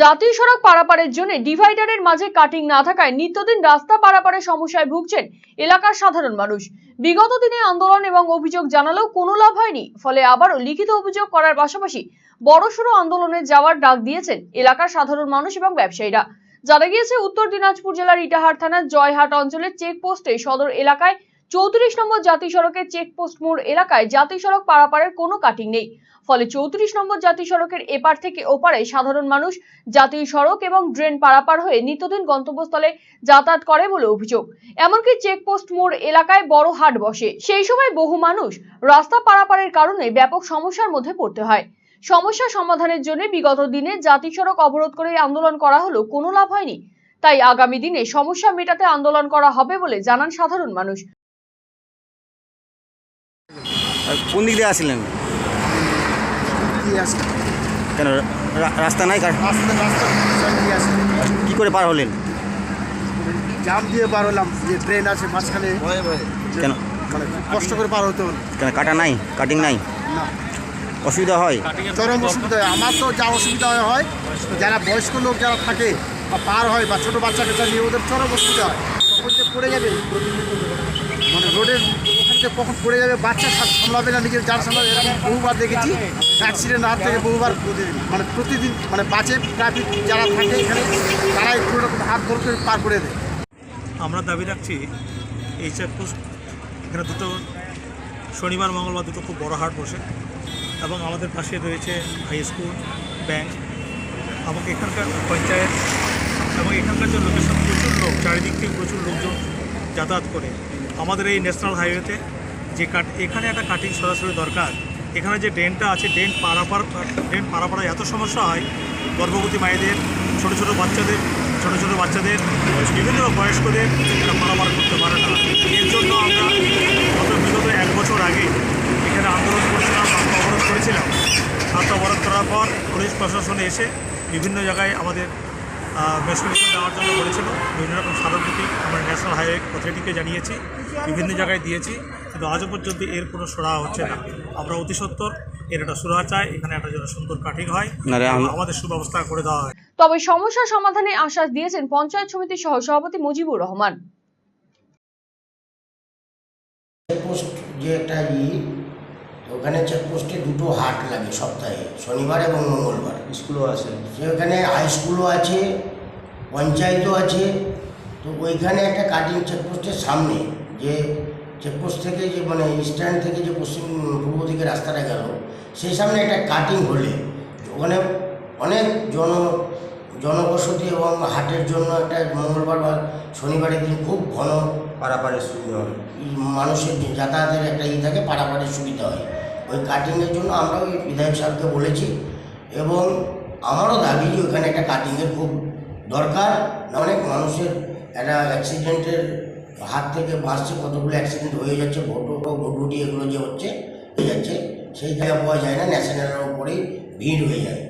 জাতীয় সড়ক পারাপারের জন্য ডিভাইডারের মাঝে কাটিং না থাকায় নিত্যদিন রাস্তা পারাপারের সমস্যায় ভুগছেন এলাকার সাধারণ মানুষ। বিগত দিনে আন্দোলন এবং অভিযোগ জানালেও কোনো লাভ হয়নি। ফলে আবারও লিখিত অভিযোগ করার পাশাপাশি বড়সড় আন্দোলনে যাওয়ার ডাক দিয়েছেন এলাকার সাধারণ মানুষ এবং ব্যবসায়ীরা। জানা গিয়েছে, উত্তর দিনাজপুর জেলার ইটাহার থানার জয়হাট অঞ্চলের চেকপোস্টে সদর এলাকায় চৌত্রিশ নম্বর জাতীয় সড়কের চেকপোস্ট মোড় এলাকায় জাতীয় সড়ক পারাপারের কোনো কাটিং নেই। ফলে চৌত্রিশ নম্বর জাতীয় সড়কের এপার থেকে ওপারে সাধারণ মানুষ জাতীয় সড়ক এবং ড্রেন পারাপার হয়ে নিত্যদিন গন্তব্যস্থলে যাতায়াত করে বলে অভিযোগ। এমনকি চেকপোস্ট মোড় এলাকায় বড় হাট বসে। সেই সময় বহু মানুষ রাস্তা পারাপারের কারণে ব্যাপক সমস্যার মধ্যে পড়তে হয়। সমস্যা সমাধানের জন্য বিগত দিনে জাতীয় সড়ক অবরোধ করে আন্দোলন করা হলেও কোনো লাভ হয়নি। তাই আগামী দিনে সমস্যা মেটাতে আন্দোলন করা হবে বলে জানান সাধারণ মানুষ। কোন দিক দিয়ে আসছিলেন? কেন রা- রাস্তা নাই কার? রাস্তা রাস্তা কি করে পার হলেন? জাম দিয়ে পার হলাম যে ট্রেন আছে মাঝখানে। কেন? মানে কষ্ট করে পার হতে হলো। কেন কাটা নাই? কাটিং নাই? অসুবিধা হয়? চরম অসুবিধা হয়। আমার তো যা অসুবিধা হয় হয় যারা বয়স্ক লোক যারা থাকে বা পার হয় বা ছোটো বাচ্চা কাচ্চা নিয়ে ওদের চরম অসুবিধা হয়। তখন যে পড়ে যাবে মানে রোডের থেকে কখন পড়ে যাবে, বাচ্চা সামলাবে না, নিজের যার সামলাবে, এরকম বহুবার দেখেছি। অ্যাক্সিডেন্ট হাত থেকে বহুবার মানে প্রতিদিন মানে বাসে ট্রাফিক যারা থাকে এখানে তারা একটু রকম হাত ধরে করে পার করে দেয়। আমরা দাবি রাখছি, এই চেকপোস্ট এখানে দুটো শনিবার, মঙ্গলবার দুটো খুব বড় হাট বসে, এবং আমাদের পাশে রয়েছে হাই স্কুল ব্যাংক এবং এখানকার পঞ্চায়েত, এবং এখানকার যে লোকেশন প্রচুর লোক, চারিদিক থেকে প্রচুর লোকজন যাতায়াত করে আমাদের এই ন্যাশনাল হাইওয়েতে যে কাট, এখানে একটা কাটিং সরাসরি দরকার। এখানে যে ড্রেনটা আছে, ড্রেন পারাপার, ড্রেন পারাপাড়ায় এত সমস্যা হয়, গর্ভবতী মায়েদের, ছোটো ছোটো বাচ্চাদের, ছোটো ছোটো বাচ্চাদের, বিভিন্ন বয়স্কদের এটা পারাপার করতে পারে না। এর জন্য আমরা গত বিগত এক বছর আগে এখানে আন্দোলন করেছিলাম অবরোধ করেছিলাম। রাস্তা অবরোধ করার পর পুলিশ প্রশাসন এসে বিভিন্ন জায়গায় আমাদের মেসমেশন দেওয়ার জন্য বলেছিল। বিভিন্ন রকম স্মারকলিপি আমরা ন্যাশনাল হাইওয়ে অথরিটিকে জানিয়েছি বিভিন্ন জায়গায় দিয়েছি কিন্তু আজও পর্যন্ত এর কোনো সুরাহা হচ্ছে না। আমরা অতি সত্তর এর একটা সুরাহা চাই এখানে একটা যেন সুন্দর কাটিং হয় আমাদের সুব্যবস্থা করে দেওয়া হয়। তবে সমস্যা সমাধানে আশ্বাস দিয়েছেন পঞ্চায়েত সমিতির সহ সভাপতি মুজিবুর রহমান। যে একটা ই ওখানে চেকপোস্টে দুটো হাট লাগে সপ্তাহে শনিবার এবং মঙ্গলবার। স্কুলও আছে। সেখানে হাই স্কুলও আছে পঞ্চায়েতও আছে তো ওইখানে একটা কাটিং চেকপোস্টের সামনে যে চেকপোস্ট থেকে যে মানে স্ট্যান্ড থেকে যে পশ্চিম পূর্ব দিকে রাস্তাটা গেল সেই সামনে একটা কাটিং হলে ওখানে অনেক জন জনবসতি এবং হাটের জন্য একটা মঙ্গলবার বা শনিবারের দিন খুব ঘন পারাপারের সুবিধা হয়। মানুষের যাতায়াতের একটা ই থাকে, পারাপারের সুবিধা হয়। ওই কাটিংয়ের জন্য আমরা ওই বিধায়ক সাহেবকে বলেছি এবং আমারও দাবি যে ওখানে একটা কাটিংয়ের খুব দরকার। অনেক মানুষের একটা অ্যাক্সিডেন্টের হাত থেকে বাঁচছে, কতগুলো অ্যাক্সিডেন্ট হয়ে যাচ্ছে, ভোটো ভোটুটি এগুলো যে হচ্ছে হয়ে যাচ্ছে সেই জায়গা পাওয়া যায় না ন্যাশনালের ওপরেই ভিড় হয়ে যায়।